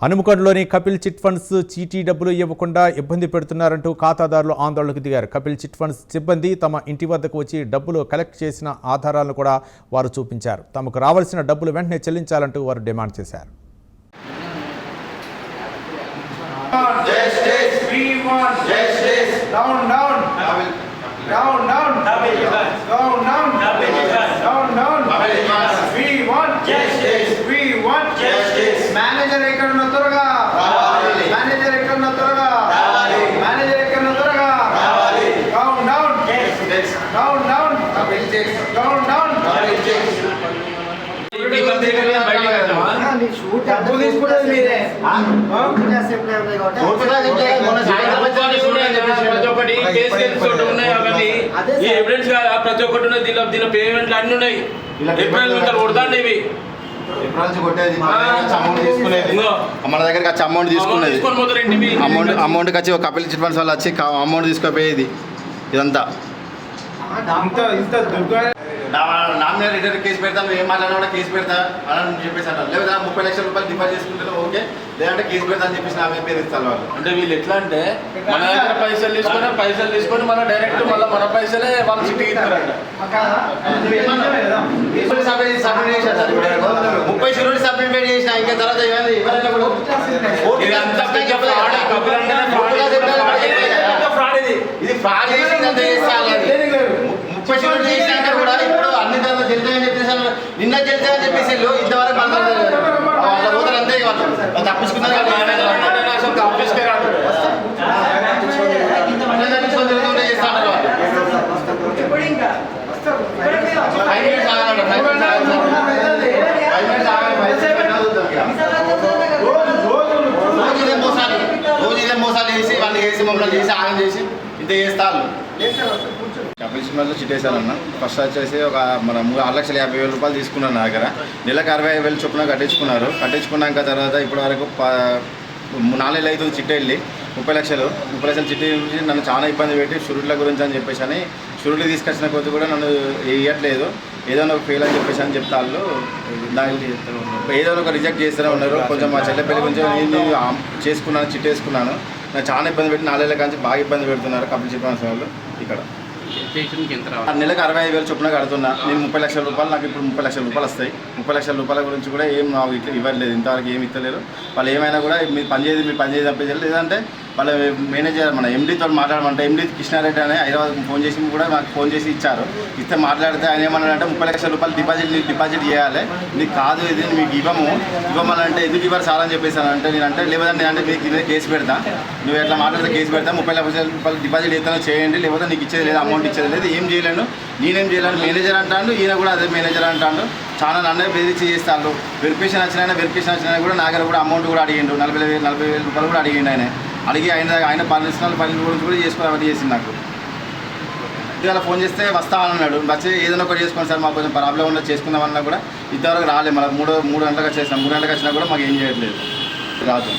హనుమకొండలోని Kapil chit funds చీటీ డబ్బులు ఇవ్వకుండా ఇబ్బంది పెడుతున్నారంటూ ఖాతాదారులు ఆందోళనకు దిగారు కపిల్ చిట్ ఫండ్స్ సిబ్బంది తమ ఇంటి వద్దకు వచ్చి డబ్బులు కలెక్ట్ చేసిన ఆధారాలను కూడా వారు చూపించారు తమకు రావాల్సిన డబ్బులు వెంటనే చెల్లించాలంటూ వారు డిమాండ్ చేశారు Justice. We want justice. మీరే ప్రతి ఒక్కటి కేసు కేసు ఉన్నాయి అవన్నీ ఈ ఎవిడెన్స్ కాదా ప్రతి ఒక్కటి ఉన్నది దీనిలో దీనిలో పేమెంట్లు అన్ని ఉన్నాయి ఏప్రిల్ నుంచి కొడతాండి ఇవి అమౌంట్ మన దగ్గరికి వచ్చి అమౌంట్ తీసుకునేది అమౌంట్ అమౌంట్కి వచ్చి ఒక కపిల్ చిట్ ఫండ్స్ వాళ్ళు వచ్చి అమౌంట్ తీసుకుపోయేది ఇదంతా నామినల్ రిటర్న్ కేసు పెడతా నువ్వు ఏం మాట్లాడినా కూడా కేసు పెడతా అని చెప్పేసి అంటారు. లేదా ముప్పై లక్షల రూపాయలు డిపాజిట్ చేసుకుంటే ఓకే లేదంటే కేసు పెడతా అని చెప్పేసి నా మీద పేరు ఇస్తారు వాళ్ళు. అంటే వీళ్ళు ఎట్లా అంటే మన దగ్గర పైసలు తీసుకొని పైసలు తీసుకొని మన డైరెక్ట్ మళ్ళీ మన పైసలే వాళ్ళ చిట్టికి ఇస్తారంట. ముప్పై షూరిటీ సబ్మిట్ చేసిన ఇంకా తర్వాత ఏమైంది? ఎవరైనా కూడా ఇది అంతా పెద్ద fraud. కపిల్ అంటేనే fraud. పెద్ద fraud ఇది. ఇది ఫ్రాడ్ చేసిందంటే చేస్తారు అది. ముప్పై షూరిటీ చేసినాక కూడా ఇప్పుడు అన్ని తర్వాత జల్తాయని చెప్పేసి అన్నారు. నిన్న జల్తాయని చెప్పేసి వెళ్ళు, ఇంతవరకు మన వాళ్ళ పోతారు అంతే ఇక వాళ్ళు వాళ్ళు తప్పించుకున్నారు అసలు మేనేజర్ అంటేనే అసలు ఆఫీస్కే రాడు. అట్లా తప్పించుకొని తిరుగుతుంటే చేస్తా ఉన్నారు వాళ్ళు. ఫైవ్ మినిట్స్ ఆగాలంట, ఫైవ్ మినిట్స్ ఆగాలి సార్. ఫైవ్ మినిట్స్ ఆగాలి, ఫైవ్ మినిట్స్ ఆగాలి. రోజు ఇదే మోసాలు రోజు ఇదే మోసాలు చేసి వాళ్ళు చేసి మమ్మల్ని చేసి ఆగం చేసి ఇంత చేస్తారు కపిల్ సినిమాలో ఫస్ట్ వచ్చేసి ఒక మన మూడు ఆరు లక్షల యాభై వేల రూపాయలు తీసుకున్నారు నా దగ్గర. నెలకు అరవై ఐదు వేలు చొప్పున కట్టించుకున్నారు. కట్టించుకున్నాక తర్వాత ఇప్పటి వరకు నాలుగేళ్ళు అవుతుంది చిట్ట వెళ్ళి. ముప్పై లక్షలు. ముప్పై లక్షలు చిట్టి నుంచి నన్ను చాలా ఇబ్బంది పెట్టి షురుట్ల గురించి అని చెప్పేసి అని షురుట్లు తీసుకొచ్చిన కొద్ది కూడా నన్ను ఇవ్వట్లేదు ఏదో ఒక ఫెయిల్ అని చెప్పేసి అని చెప్తా వాళ్ళు. దానికి ఏదో ఒక రిజెక్ట్ చేస్తూనే ఉన్నారు. కొంచెం మా చెల్లె పెళ్ళి గురించి నేను చేసుకున్నాను చిట్టేసుకున్నాను. నాకు చాలా ఇబ్బంది పెట్టి నాలుగేళ్ళ కాంచి బాగా ఇబ్బంది పెడుతున్నారు కపిల్ చిట్వాన్స్ వాళ్ళు ఇక్కడ. ఆ నెలకు అరవై ఐదు వేలు చొప్పున కడుతున్నా. నేను ముప్పై లక్షల రూపాయలు నాకు ఇప్పుడు ముప్పై లక్షల రూపాయలు వస్తాయి. ముప్పై లక్షల రూపాయల గురించి కూడా ఏం నాకు ఇట్లా ఇవ్వట్లేదు. ఇంతవరకు ఏమి ఇస్తలేరు. వాళ్ళు ఏమైనా కూడా మీరు పని చేయదు మీరు పని చేయదు తప్పించారు లేదంటే వాళ్ళ మేనేజర్ మన ఎండీతో మాట్లాడమంటే ఎండీ కృష్ణారెడ్డి అని హైదరాబాద్ ఫోన్ చేసి కూడా నాకు ఫోన్ చేసి ఇచ్చారు. ఇస్తే మాట్లాడితే ఆయన ఏమన్నాడంటే ముప్పై లక్షల రూపాయలు డిపాజిట్ డిపాజిట్ చేయాలి. నీకు కాదు ఇది మీకు ఇవ్వము. ఇవ్వమనంటే ఎందుకు ఇవ్వరు సార్ అని చెప్పేసి అంటే నేను అంటే లేదంటే నేను అంటే మీకు ఇదే కేసు పెడతా. నువ్వు ఎట్లా మాట్లాడితే కేసు పెడతా. ముప్పై లక్షల రూపాయలు డిపాజిట్ ఏదైనా చేయండి. లేకపోతే నీకు ఇచ్చేది లేదు అమౌంట్ ఇచ్చేది లేదు. ఏం చేయలేను. నేనేం చేయలేను. మేనేజర్ అంటాడు ఈయన కూడా అదే మేనేజర్ అంటాడు. చాలా నన్నే బెదిరించి చేస్తాను వెరిఫికేషన్ వచ్చినా వెరిఫికేషన్ వచ్చినా కూడా నా దగ్గర కూడా అమౌంట్ కూడా అడిగిండు. నలభై వేలు నలభై వేల రూపాయలు కూడా అడిగిండు ఆయన. అడిగి ఆయన ఆయన పర్సనల్ పని గురించి కూడా చేసుకుని అవన్నీ చేసింది నాకు. ఇవాళ ఫోన్ చేస్తే వస్తా అన్నాడు. వచ్చి ఏదైనా ఒకటి చేసుకోండి సార్ మాకు కొంచెం ప్రాబ్లం ఉన్నా చేసుకుందామన్నా కూడా ఇంతవరకు రాలేదు. మళ్ళీ మూడు మూడు గంటలకు వచ్చేసాం. మూడు గంటలకు వచ్చినా కూడా మాకు ఏం చేయట్లేదు. రాదు.